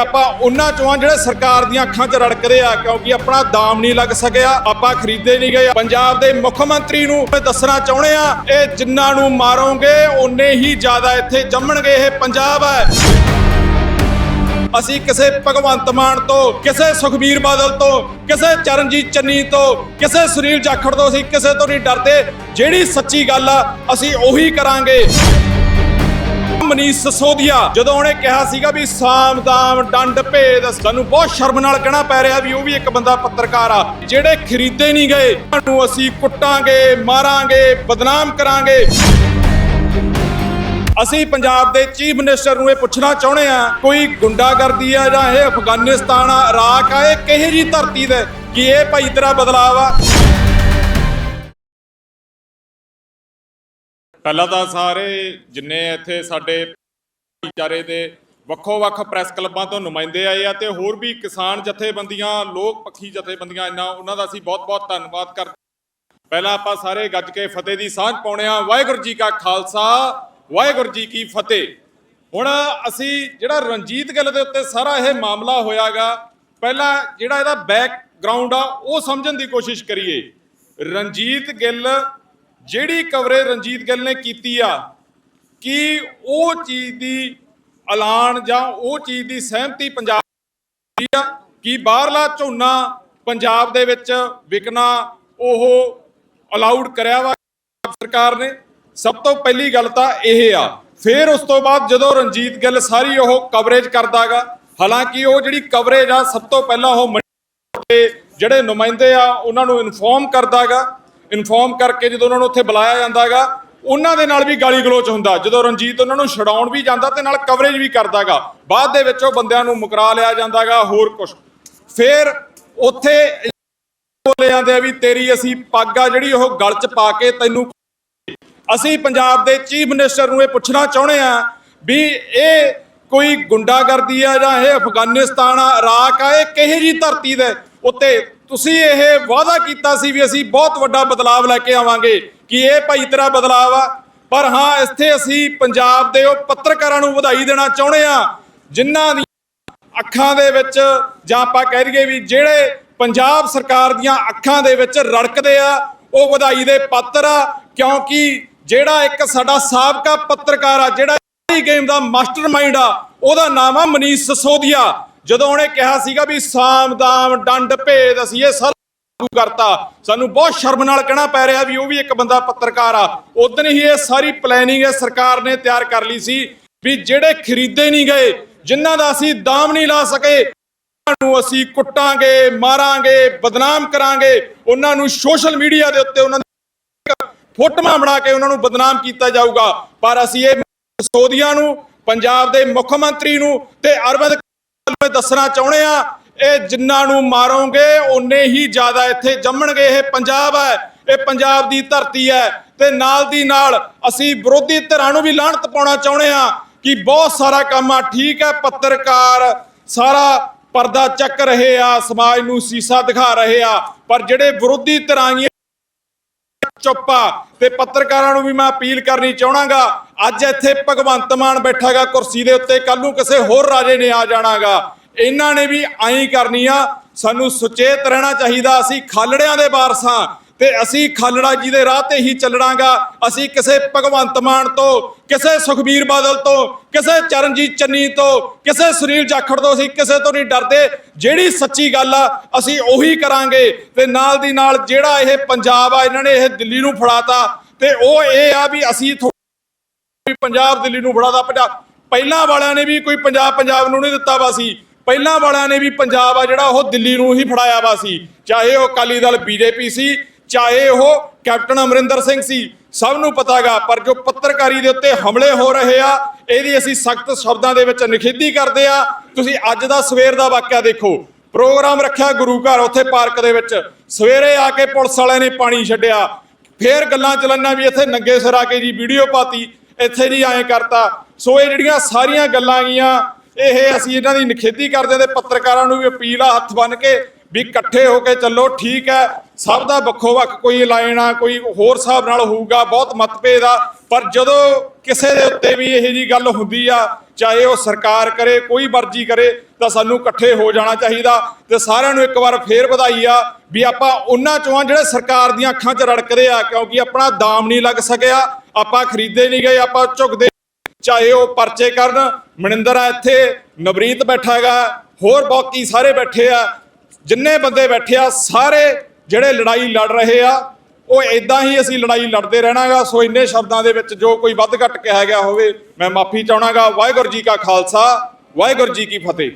ਆਪਾਂ ਉਹਨਾਂ ਚੋਂ ਆ ਜਿਹੜੇ ਸਰਕਾਰ ਦੀਆਂ ਅੱਖਾਂ 'ਚ ਰੜਕਦੇ ਆ, ਕਿਉਂਕਿ ਆਪਣਾ ਦਾਮ ਨਹੀਂ ਲੱਗ ਸਕਿਆ, ਆਪਾਂ ਖਰੀਦੇ ਨਹੀਂ ਗਏ। ਪੰਜਾਬ ਦੇ ਮੁੱਖ ਮੰਤਰੀ ਨੂੰ ਦੱਸਣਾ ਚਾਹੁੰਦੇ ਆ, ਇਹ ਜਿੰਨਾਂ ਨੂੰ ਮਾਰੋਗੇ, ਓਨੇ ਹੀ ਜ਼ਿਆਦਾ ਇੱਥੇ ਜੰਮਣਗੇ, ਇਹ ਪੰਜਾਬ ਹੈ। ਅਸੀਂ ਕਿਸੇ ਭਗਵੰਤ ਮਾਨ ਤੋਂ, ਕਿਸੇ ਸੁਖਬੀਰ ਬਾਦਲ ਤੋਂ, ਕਿਸੇ ਚਰਨਜੀਤ ਚੰਨੀ ਤੋਂ, ਕਿਸੇ ਸੁਨੀਲ ਜਾਖੜ ਤੋਂ ਅਸੀਂ ਕਿਸੇ ਤੋਂ ਨਹੀਂ ਡਰਦੇ। ਜਿਹੜੀ ਸੱਚੀ ਗੱਲ ਆ, ਅਸੀਂ ਉਹੀ ਕਰਾਂਗੇ। ਮਨੀਸ਼ ਸਸੋਦੀਆ। ਜਦੋਂ ਉਹਨੇ ਕਿਹਾ ਸੀਗਾ ਵੀ ਸਾਮ ਡੰਡ ਭੇਦ, ਸਾਨੂੰ ਬਹੁਤ ਸ਼ਰਮ ਨਾਲ ਕਹਿਣਾ ਪੈ ਰਿਹਾ ਵੀ ਉਹ ਵੀ ਇੱਕ ਬੰਦਾ ਪੱਤਰਕਾਰ ਆ, ਜਿਹੜੇ ਖਰੀਦੇ ਨਹੀਂ ਗਏ, ਉਹਨਾਂ ਅਸੀਂ ਕੁੱਟਾਂਗੇ, ਮਾਰਾਂਗੇ, ਬਦਨਾਮ ਕਰਾਂਗੇ। ਅਸੀਂ ਪੰਜਾਬ ਦੇ ਚੀਫ ਮਿਨਿਸਟਰ ਨੂੰ ਇਹ ਪੁੱਛਣਾ ਚਾਹੁੰਦੇ ਆ ਕੋਈ ਗੁੰਡਾਗਰਦੀ ਆ ਜਾਂ ਇਹ ਅਫਗਾਨਿਸਤਾਨ ਆ ਇਰਾਕ ਆ, ਇਹ ਕਿਹੇ ਜੀ ਧਰਤੀ ਦੇ ਕਿ ਇਹ ਭਾਈ ਤੇਰਾ ਬਦਲਾਵ ਆ? ਪਹਿਲਾਂ ਤਾਂ ਸਾਰੇ ਜਿੰਨੇ ਇੱਥੇ ਸਾਡੇ ਭਾਈਚਾਰੇ ਦੇ ਵੱਖੋ ਵੱਖ ਪ੍ਰੈਸ ਕਲੱਬਾਂ ਤੋਂ ਨੁਮਾਇੰਦੇ ਆਏ ਆ ਤੇ ਹੋਰ ਵੀ ਕਿਸਾਨ ਜਥੇਬੰਦੀਆਂ, ਲੋਕ ਪੱਖੀ ਜਥੇਬੰਦੀਆਂ ਇਹਨਾਂ ਉਹਨਾਂ ਦਾ ਅਸੀਂ ਬਹੁਤ-ਬਹੁਤ ਧੰਨਵਾਦ ਕਰਦੇ ਪਹਿਲਾਂ ਆਪਾਂ ਸਾਰੇ ਗੱਜ ਕੇ ਫਤਿਹ ਦੀ ਸਾਂਝ ਪਾਉਣੇ ਆ ਵਾਹਿਗੁਰੂ ਜੀ ਕਾ ਖਾਲਸਾ, ਵਾਹਿਗੁਰੂ ਜੀ ਕੀ ਫਤਿਹ। ਹੁਣ ਅਸੀਂ ਜਿਹੜਾ ਰਣਜੀਤ ਗਿੱਲ ਦੇ ਉੱਤੇ ਸਾਰਾ ਇਹ ਮਾਮਲਾ ਹੋਇਆਗਾ, ਪਹਿਲਾਂ ਜਿਹੜਾ ਇਹਦਾ ਬੈਕਗ੍ਰਾਉਂਡ ਆ, ਉਹ ਸਮਝਣ ਦੀ ਕੋਸ਼ਿਸ਼ ਕਰੀਏ। ਰਣਜੀਤ ਗਿੱਲ ਜਿਹੜੀ ਕਵਰੇਜ ਰਣਜੀਤ ਗਿੱਲ ਨੇ ਕੀਤੀ ਆ, ਕਿ ਉਹ ਚੀਜ਼ ਦੀ ਐਲਾਨ ਜਾਂ ਉਹ ਚੀਜ਼ ਦੀ ਸਹਿਮਤੀ ਪੰਜਾਬ ਦੀ ਆ? ਕਿ ਬਾਹਰਲਾ ਝੋਨਾ ਪੰਜਾਬ ਦੇ ਵਿੱਚ ਵਿਕਣਾ ਉਹ ਅਲਾਉਡ ਕਰਿਆ ਵਾ ਸਰਕਾਰ ਨੇ? ਸਭ ਤੋਂ ਪਹਿਲੀ ਗੱਲ ਤਾਂ ਇਹ ਆ। ਫਿਰ ਉਸ ਤੋਂ ਬਾਅਦ ਜਦੋਂ ਰਣਜੀਤ ਗਿੱਲ ਸਾਰੀ ਉਹ ਕਵਰੇਜ ਕਰਦਾਗਾ ਹਾਲਾਂਕਿ ਉਹ ਜਿਹੜੀ ਕਵਰੇਜ ਆ, ਸਭ ਤੋਂ ਪਹਿਲਾਂ ਉਹ ਮੰਡੀ ਜਿਹੜੇ ਨੁਮਾਇੰਦੇ ਆ, ਉਹਨਾਂ ਨੂੰ ਇਨਫੋਰਮ ਕਰਦਾਗਾ ਇਨਫੋਰਮ ਕਰਕੇ ਜਦੋਂ ਉਹਨਾਂ ਨੂੰ ਉੱਥੇ ਬੁਲਾਇਆ ਜਾਂਦਾ ਜਾਂਦਾਗਾ, ਉਹਨਾਂ ਦੇ ਨਾਲ ਵੀ ਗਾਲੀ ਗਲੋਚ ਹੁੰਦਾ। ਜਦੋਂ ਰਣਜੀਤ ਉਹਨਾਂ ਨੂੰ ਛਡਾਉਣ ਵੀ ਜਾਂਦਾ ਤੇ ਨਾਲ ਕਵਰੇਜ ਵੀ ਕਰਦਾਗਾ। ਬਾਅਦ ਦੇ ਵਿੱਚ ਉਹ ਬੰਦਿਆਂ ਨੂੰ ਮੁਕਰਾ ਲਿਆ ਜਾਂਦਾਗਾ, ਹੋਰ ਕੁਝ ਫਿਰ ਉੱਥੇ ਬੋਲੇ ਜਾਂਦੇ ਆ ਵੀ ਤੇਰੀ ਅਸੀਂ ਪੱਗ ਆ ਜਿਹੜੀ ਉਹ ਗਲ 'ਚ ਪਾ ਕੇ ਤੈਨੂੰ ਅਸੀਂ ਪੰਜਾਬ ਦੇ ਚੀਫ ਮਿਨਿਸਟਰ ਨੂੰ ਇਹ ਪੁੱਛਣਾ ਚਾਹੁੰਦੇ ਆ ਵੀ ਇਹ ਕੋਈ ਗੁੰਡਾਗਰਦੀ ਆ ਜਾਂ ਇਹ ਅਫਗਾਨਿਸਤਾਨ ਆ ਇਰਾਕ ਆ, ਇਹ ਕਿਹੇ ਜੀ ਧਰਤੀ ਦੇ ਉੱਤੇ ਤੁਸੀਂ ਇਹ ਵਾਅਦਾ ਕੀਤਾ ਸੀ ਵੀ ਅਸੀਂ ਬਹੁਤ ਵੱਡਾ ਬਦਲਾਵ ਲੈ ਕੇ ਆਵਾਂਗੇ ਕਿ ਇਹ ਭਾਈ ਤੇਰਾ ਬਦਲਾਵ ਆ। ਪਰ ਹਾਂ, ਇੱਥੇ ਅਸੀਂ ਪੰਜਾਬ ਦੇ ਉਹ ਪੱਤਰਕਾਰਾਂ ਨੂੰ ਵਧਾਈ ਦੇਣਾ ਚਾਹੁੰਦੇ ਆ ਜਿਨ੍ਹਾਂ ਦੀ ਅੱਖਾਂ ਦੇ ਵਿੱਚ ਜਾਂ ਆਪਾਂ ਕਹਿ ਦਈਏ ਵੀ ਜਿਹੜੇ ਪੰਜਾਬ ਸਰਕਾਰ ਦੀਆਂ ਅੱਖਾਂ ਦੇ ਵਿੱਚ ਰੜਕਦੇ ਆ, ਉਹ ਵਧਾਈ ਦੇ ਪਾਤਰ ਆ, ਕਿਉਂਕਿ ਜਿਹੜਾ ਇੱਕ ਸਾਡਾ ਸਾਬਕਾ ਪੱਤਰਕਾਰ ਆ, ਜਿਹੜਾ ਗੇਮ ਦਾ ਮਾਸਟਰਮਾਈਂਡ ਆ, ਉਹਦਾ ਨਾਮ ਆ ਮਨੀਸ਼ ਸਸੋਦੀਆ। ਜਦੋਂ ਉਹਨੇ ਕਿਹਾ ਸੀਗਾ ਵੀ ਸਾਮ ਦਾਮ ਡੰਡ ਭੇਦ ਅਸੀਂ ਇਹ ਸਾਰਾ ਲਾਗੂ ਕਰਤਾ, ਸਾਨੂੰ ਬਹੁਤ ਸ਼ਰਮ ਨਾਲ ਕਹਿਣਾ ਪੈ ਰਿਹਾ ਵੀ ਉਹ ਵੀ ਇੱਕ ਬੰਦਾ ਪੱਤਰਕਾਰ ਆ। ਉਦੋਂ ਹੀ ਇਹ ਸਾਰੀ ਪਲੈਨਿੰਗ ਇਹ ਸਰਕਾਰ ਨੇ ਤਿਆਰ ਕਰ ਲਈ ਸੀ ਵੀ ਜਿਹੜੇ ਖਰੀਦੇ ਨਹੀਂ ਗਏ, ਜਿਨ੍ਹਾਂ ਦਾ ਅਸੀਂ ਦਾਮ ਨਹੀਂ ਲਾ ਸਕੇ, ਉਹਨਾਂ ਨੂੰ ਅਸੀਂ ਕੁੱਟਾਂਗੇ, ਮਾਰਾਂਗੇ, ਬਦਨਾਮ ਕਰਾਂਗੇ। ਉਹਨਾਂ ਨੂੰ ਸੋਸ਼ਲ ਮੀਡੀਆ ਦੇ ਉੱਤੇ ਉਹਨਾਂ ਦੀ ਫੋਟੋਆਂ ਬਣਾ ਕੇ ਉਹਨਾਂ ਨੂੰ ਬਦਨਾਮ ਕੀਤਾ ਜਾਊਗਾ। ਪਰ ਅਸੀਂ ਇਹ ਸੋਧੀਆਂ ਨੂੰ, ਪੰਜਾਬ ਦੇ ਮੁੱਖ ਮੰਤਰੀ ਨੂੰ ਤੇ ਅਰਵਿੰਦ ਨੂੰ ਦੱਸਣਾ ਚਾਹੁੰਦੇ ਆ ਇਹ ਜਿੰਨਾਂ ਨੂੰ ਮਾਰੋਗੇ, ਓਨੇ ਹੀ ਜ਼ਿਆਦਾ ਇੱਥੇ ਜੰਮਣਗੇ, ਇਹ ਪੰਜਾਬ ਹੈ, ਇਹ ਪੰਜਾਬ ਦੀ ਧਰਤੀ ਹੈ ਤੇ ਨਾਲ ਦੀ ਨਾਲ ਅਸੀਂ ਵਿਰੋਧੀ ਧਿਰਾਂ ਨੂੰ ਵੀ ਲਾਹਣਤ ਪਾਉਣਾ ਚਾਹੁੰਦੇ ਆ ਕਿ ਬਹੁਤ ਸਾਰਾ ਕੰਮ ਆ, ਠੀਕ ਹੈ, ਪੱਤਰਕਾਰ ਸਾਰਾ ਪਰਦਾ ਚੱਕ ਰਹੇ ਆ, ਸਮਾਜ ਨੂੰ ਸੀਸਾ ਦਿਖਾ ਰਹੇ ਆ, ਪਰ ਜਿਹੜੇ ਵਿਰੋਧੀ ਧਿਰਾਂ ਆਈਆਂ, ਚੁੱਪ ਆ, ਤੇ ਪੱਤਰਕਾਰਾਂ ਨੂੰ ਵੀ ਮੈਂ ਅਪੀਲ ਕਰਨੀ ਚਾਹਣਾਗਾ ਅੱਜ ਇੱਥੇ ਭਗਵੰਤ ਮਾਨ ਬੈਠਾਗਾ, ਕੁਰਸੀ ਦੇ ਉੱਤੇ ਕੱਲ ਨੂੰ ਕਿਸੇ ਹੋਰ ਰਾਜੇ ਨੇ ਆ ਜਾਣਾਗਾ। ਇਹਨਾਂ ਨੇ ਵੀ ਐਂ ਕਰਨੀ ਆ, ਸਾਨੂੰ ਸੁਚੇਤ ਰਹਿਣਾ ਚਾਹੀਦਾ, ਅਸੀਂ ਖਾਲੜਿਆਂ ਦੇ ਵਾਰਸਾਂ ਤੇ ਅਸੀਂ ਖਾਲੜਾ ਜੀ ਦੇ ਰਾਹ ਤੇ ਹੀ ਚੱਲਣਾਗਾ। ਅਸੀਂ ਕਿਸੇ ਭਗਵੰਤ ਮਾਨ ਤੋਂ, ਕਿਸੇ ਸੁਖਬੀਰ ਬਾਦਲ ਤੋਂ, ਕਿਸੇ ਚਰਨਜੀਤ ਚੰਨੀ ਤੋਂ, ਕਿਸੇ ਸੁਨੀਲ ਜਾਖੜ ਤੋਂ ਅਸੀਂ ਕਿਸੇ ਤੋਂ ਨਹੀਂ ਡਰਦੇ। ਜਿਹੜੀ ਸੱਚੀ ਗੱਲ ਆ, ਅਸੀਂ ਉਹੀ ਕਰਾਂਗੇ। ਤੇ ਨਾਲ ਦੀ ਨਾਲ ਜਿਹੜਾ ਇਹ ਪੰਜਾਬ ਆ, ਇਹਨਾਂ ਨੇ ਇਹ ਦਿੱਲੀ ਨੂੰ ਫੜਾਤਾ, ਤੇ ਉਹ ਇਹ ਆ ਵੀ ਅਸੀਂ ਕੋਈ ਪੰਜਾਬ ਦਿੱਲੀ ਨੂੰ ਫੜਾਦਾ ਪੰਜਾਬ ਪਹਿਲਾਂ ਵਾਲਿਆਂ ਨੇ ਵੀ ਕੋਈ ਪੰਜਾਬ ਪੰਜਾਬ ਨੂੰ ਨਹੀਂ ਦਿੱਤਾ ਵਾ ਸੀ। ਪਹਿਲਾਂ ਵਾਲਿਆਂ ਨੇ ਵੀ ਪੰਜਾਬ ਆ ਜਿਹੜਾ ਉਹ ਦਿੱਲੀ ਨੂੰ ਹੀ ਫੜਾਇਆ ਵਾ ਸੀ। ਚਾਹੇ ਉਹ ਅਕਾਲੀ ਦਲ ਬੀਜੇਪੀ ਸੀ, ਚਾਹੇ ਉਹ ਕੈਪਟਨ ਅਮਰਿੰਦਰ ਸਿੰਘ ਸੀ, ਸਭ ਨੂੰ ਪਤਾਗਾ ਪਰ ਜੋ ਪੱਤਰਕਾਰੀ ਦੇ ਉੱਤੇ ਹਮਲੇ ਹੋ ਰਹੇ ਆ, ਇਹਦੀ ਅਸੀਂ ਸਖਤ ਸ਼ਬਦਾਂ ਦੇ ਵਿੱਚ ਨਿਖੇਧੀ ਕਰਦੇ ਆ। ਤੁਸੀਂ ਅੱਜ ਦਾ ਸਵੇਰ ਦਾ ਵਾਕਿਆ ਦੇਖੋ। ਪ੍ਰੋਗਰਾਮ ਰੱਖਿਆ ਗੁਰੂ ਘਰ ਉੱਥੇ ਪਾਰਕ ਦੇ ਵਿੱਚ। ਸਵੇਰੇ ਆ ਕੇ ਪੁਲਿਸ ਵਾਲਿਆਂ ਨੇ ਪਾਣੀ ਛੱਡਿਆ। ਫੇਰ ਗੱਲਾਂ ਚੱਲਣਾ ਵੀ ਇੱਥੇ ਨੰਗੇ ਸਿਰ ਆ ਕੇ ਜੀ ਵੀਡੀਓ ਪਾਤੀ। ਇੱਥੇ ਜੀ ਆਏ ਕਰਤਾ। ਸੋ ਇਹ ਜਿਹੜੀਆਂ ਸਾਰੀਆਂ ਗੱਲਾਂ ਗੀਆਂ ਇਹ ਅਸੀਂ ਇਹਨਾਂ ਦੀ ਨਿਖੇਧੀ ਕਰਦੇ ਤੇ ਪੱਤਰਕਾਰਾਂ ਨੂੰ ਵੀ ਅਪੀਲ ਆ ਹੱਥ ਬੰਨ ਕੇ ਵੀ ਇਕੱਠੇ ਹੋ ਕੇ ਚੱਲੋ, ਠੀਕ ਹੈ। ਸਭ ਦਾ ਵੱਖੋ ਵੱਖ ਕੋਈ ਲਾਈਨ ਆ, ਕੋਈ ਹੋਰ ਹਿਸਾਬ ਨਾਲ ਹੋਊਗਾ, ਬਹੁਤ ਮਤਭੇਦ ਆ। ਪਰ ਜਦੋਂ ਕਿਸੇ ਦੇ ਉੱਤੇ ਵੀ ਇਹੋ ਜੀ ਗੱਲ ਹੁੰਦੀ ਆ, ਚਾਹੇ ਉਹ ਸਰਕਾਰ ਕਰੇ, ਕੋਈ ਮਰਜ਼ੀ ਕਰੇ, ਤਾਂ ਸਾਨੂੰ ਇਕੱਠੇ ਹੋ ਜਾਣਾ ਚਾਹੀਦਾ। ਤੇ ਸਾਰਿਆਂ ਨੂੰ ਇੱਕ ਵਾਰ ਫੇਰ ਵਧਾਈ ਆ ਵੀ ਆਪਾਂ ਉਹਨਾਂ ਚੋਂ ਜਿਹੜੇ ਸਰਕਾਰ ਦੀਆਂ ਅੱਖਾਂ 'ਚ ਰੜਕਦੇ ਆ, ਕਿਉਂਕਿ ਆਪਣਾ ਦਾਮ ਨਹੀਂ ਲੱਗ ਸਕਿਆ। ਆਪਾਂ ਖਰੀਦੇ ਨਹੀਂ ਗਏ, ਆਪਾਂ ਝੁਕਦੇ ਚਾਹੇ ਉਹ ਪਰਚੇ ਕਰਨ। ਮਨਿੰਦਰ ਆ ਇੱਥੇ, ਨਵਰੀਤ ਬੈਠਾ ਹੈਗਾ, ਹੋਰ ਬਾਕੀ ਸਾਰੇ ਬੈਠੇ ਆ। ਜਿੰਨੇ ਬੰਦੇ ਬੈਠੇ ਆ, ਸਾਰੇ ਜਿਹੜੇ ਲੜਾਈ ਲੜ ਰਹੇ ਆ, ਉਹ ਇਦਾਂ ਹੀ ਅਸੀਂ ਲੜਾਈ ਲੜਦੇ ਰਹਿਣਾਗਾ। ਸੋ ਇੰਨੇ ਸ਼ਬਦਾਂ ਦੇ ਵਿੱਚ ਜੋ ਕੋਈ ਵੱਧ ਘੱਟ ਕਿਹਾ ਗਿਆ ਹੋਵੇ, ਮੈਂ ਮਾਫੀ ਚਾਹਣਾਗਾ। ਵਾਹਿਗੁਰੂ ਜੀ ਕਾ ਖਾਲਸਾ, ਵਾਹਿਗੁਰੂ ਜੀ ਕੀ ਫਤਿਹ।